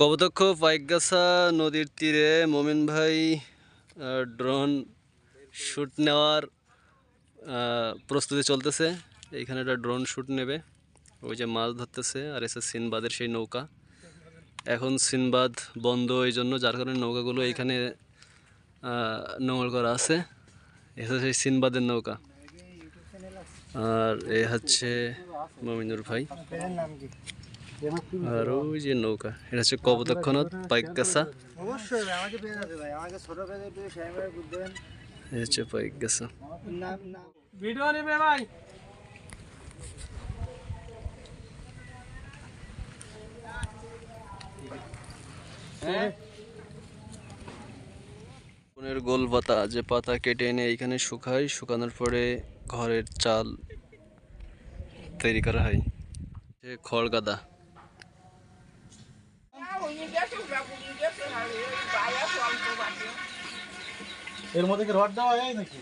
কবতক্ষ পাইকগাছা নদীর তীরে মোমিন ভাই ড্রোন শ্যুট নেওয়ার প্রস্তুতি চলতেছে। এইখানে একটা ড্রোন শ্যুট নেবে। ওই যে মাছ ধরতেছে আর এসে সিনবাদের সেই নৌকা। এখন সিনবাদ বন্ধ এই জন্য, যার কারণে নৌকাগুলো এইখানে নোঙর করা আছে। এসে সেই সিনবাদের নৌকা। আর এ হচ্ছে মমিনুর ভাই। আর ওই যে নৌকা এটা হচ্ছে কবতক্ষণত বুঝবেন এই হচ্ছে ভিডিও নেবে ভাই। বনের গোল পাতা যে পাতা কেটে এনে এইখানে শুকায় শুকানোর পরে ঘরের চাল তৈরি করা হয়। খড় গাদা এর মধ্যে কি রড দেওয়া যায় নাকি?